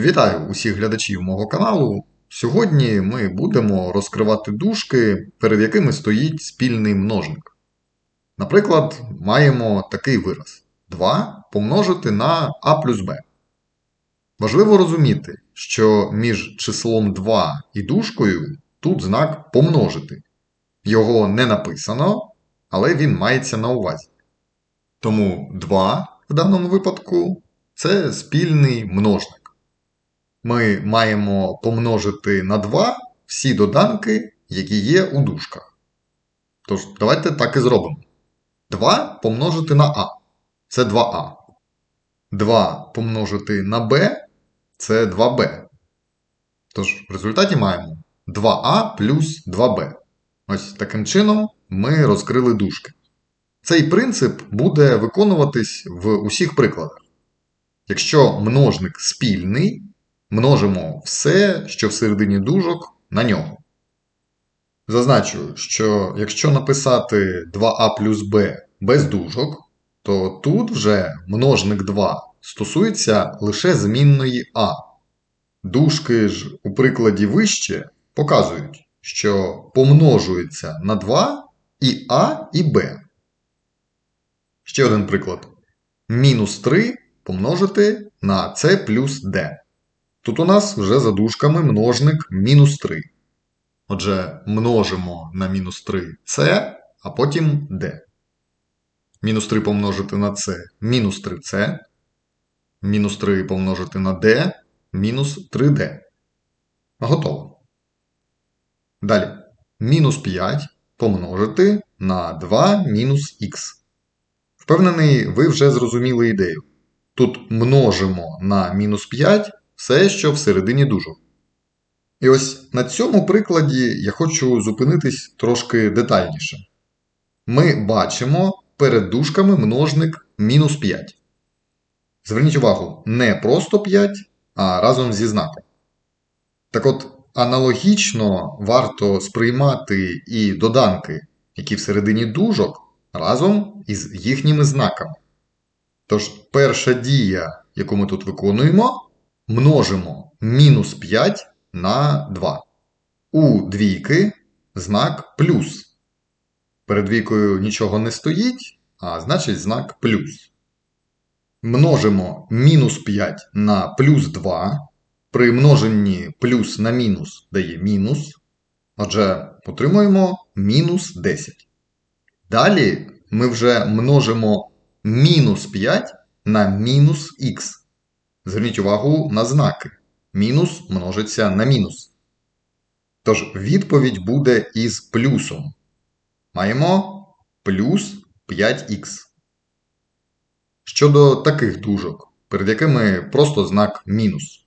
Вітаю усіх глядачів мого каналу. Сьогодні ми будемо розкривати дужки, перед якими стоїть спільний множник. Наприклад, маємо такий вираз 2 помножити на а плюс b. Важливо розуміти, що між числом 2 і дужкою тут знак помножити. Його не написано, але він мається на увазі. Тому 2 в даному випадку це спільний множник ми маємо помножити на 2 всі доданки, які є у дужках. Тож, давайте так і зробимо. 2 помножити на А це 2А. 2 помножити на Б це 2Б. Тож, в результаті маємо 2А плюс 2Б. Ось таким чином ми розкрили дужки. Цей принцип буде виконуватись в усіх прикладах. Якщо множник спільний, множимо все, що всередині дужок, на нього. Зазначу, що якщо написати 2а плюс b без дужок, то тут вже множник 2 стосується лише змінної а. Дужки ж у прикладі вище показують, що помножується на 2 і а, і b. Ще один приклад. Мінус 3 помножити на c плюс d. Тут у нас вже за дужками множник мінус 3. Отже, множимо на мінус 3 c, а потім d. Мінус 3 помножити на c мінус 3c. Мінус 3 помножити на d мінус 3d. Готово. Далі. Мінус 5 помножити на 2 мінус х. Впевнений, ви вже зрозуміли ідею. Тут множимо на мінус 5 все, що всередині дужок. І ось на цьому прикладі я хочу зупинитись трошки детальніше. Ми бачимо перед дужками множник мінус 5. Зверніть увагу, не просто 5, а разом зі знаком. Так от, аналогічно варто сприймати і доданки, які всередині дужок, разом із їхніми знаками. Тож, перша дія, яку ми тут виконуємо, множимо мінус 5 на 2. У двійки знак плюс. Перед двійкою нічого не стоїть, а значить знак плюс. Множимо мінус 5 на плюс 2. При множенні плюс на мінус дає мінус. Отже, отримуємо мінус 10. Далі ми вже множимо мінус 5 на мінус х. Зверніть увагу на знаки. Мінус множиться на мінус. Тож відповідь буде із плюсом. Маємо плюс 5х. Щодо таких дужок, перед якими просто знак мінус.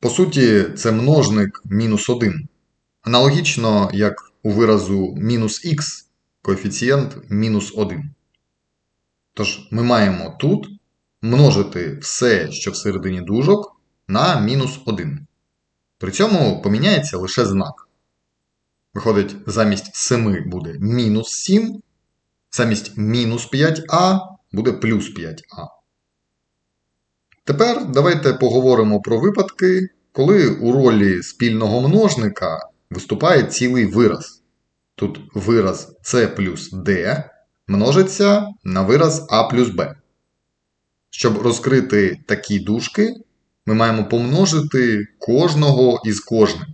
По суті, це множник мінус 1. Аналогічно, як у виразу мінус х, коефіцієнт мінус 1. Тож ми маємо тут множити все, що всередині дужок, на мінус 1. При цьому поміняється лише знак. Виходить, замість 7 буде мінус 7, замість мінус 5а буде плюс 5а. Тепер давайте поговоримо про випадки, коли у ролі спільного множника виступає цілий вираз. Тут вираз c плюс d множиться на вираз а плюс b. Щоб розкрити такі дужки, ми маємо помножити кожного із кожним.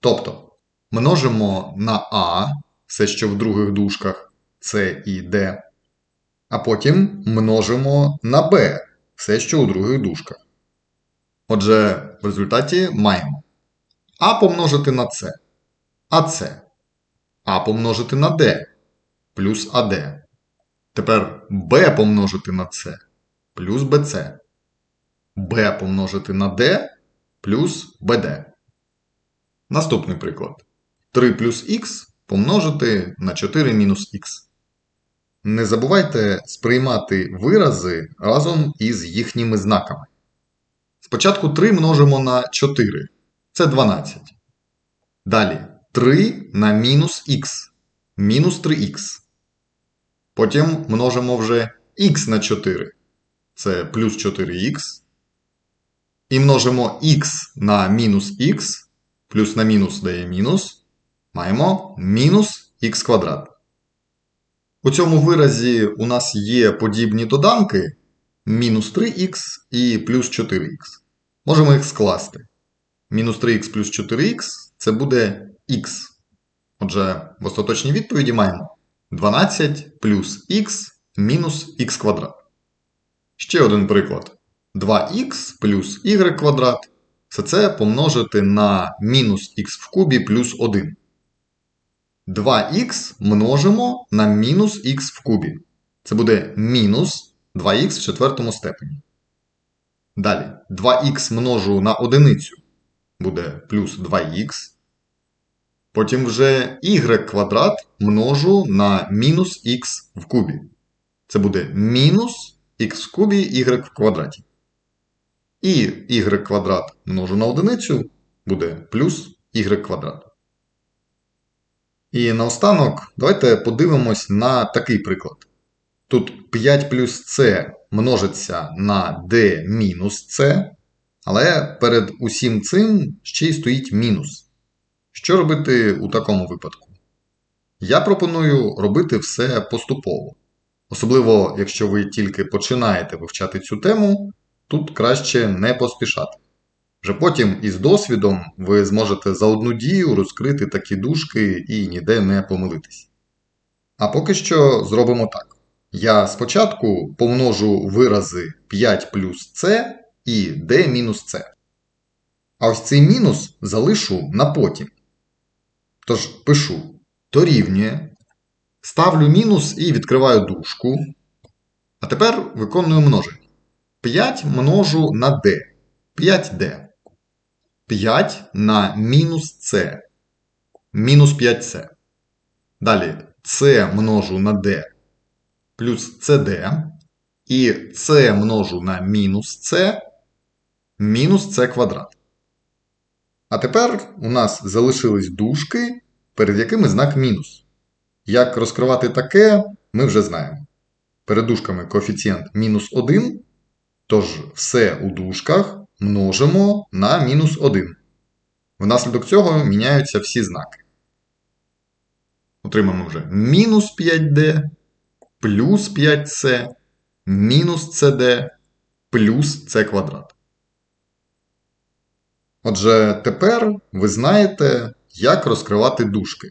Тобто множимо на А, все, що в других дужках С і Д, а потім множимо на Б, все, що у других дужках. Отже, в результаті маємо А помножити на С, АС, А помножити на Д плюс АД. Тепер Б помножити на С плюс BC. B помножити на D плюс BD. Наступний приклад. 3 плюс х помножити на 4 мінус х. Не забувайте сприймати вирази разом із їхніми знаками. Спочатку 3 множимо на 4. Це 12. Далі 3 на мінус х. Мінус 3х. Потім множимо вже х на 4 це плюс 4х. і множимо х на мінус х, плюс на мінус дає мінус, маємо мінус х квадрат. У цьому виразі у нас є подібні доданки мінус 3х і плюс 4х. Можемо їх скласти. Мінус 3х плюс 4х це буде х. Отже, в остаточній відповіді маємо 12 плюс х мінус х квадрат. Ще один приклад. 2х плюс y квадрат. Все це помножити на мінус х в кубі плюс 1. 2х множимо на мінус х в кубі. Це буде мінус 2х в четвертому степені. Далі 2х множу на одиницю буде плюс 2х. Потім вже y квадрат множу на мінус х в кубі. Це буде мінус х в кубі y в квадраті. І y квадрат множу на одиницю буде плюс y квадрат. І наостанок давайте подивимось на такий приклад. Тут 5 плюс c множиться на d мінус c, але перед усім цим ще й стоїть мінус. Що робити у такому випадку? Я пропоную робити все поступово. Особливо, якщо ви тільки починаєте вивчати цю тему, тут краще не поспішати. Вже потім із досвідом ви зможете за одну дію розкрити такі дужки і ніде не помилитись. А поки що зробимо так. Я спочатку помножу вирази 5 плюс c і d мінус c. А ось цей мінус залишу на потім. Тож пишу дорівнює. Ставлю мінус і відкриваю дужку. А тепер виконую множення. 5 множу на d. 5d. 5 на мінус c. Мінус 5c. Далі c множу на d плюс cd. І c множу на мінус c мінус c квадрат. А тепер у нас залишились дужки, перед якими знак мінус. Як розкривати таке, ми вже знаємо. Перед дужками коефіцієнт мінус 1, тож все у дужках множимо на мінус 1. Внаслідок цього міняються всі знаки. Отримаємо вже мінус 5D, плюс 5c, мінус cd, плюс c квадрат. Отже, тепер ви знаєте, як розкривати дужки.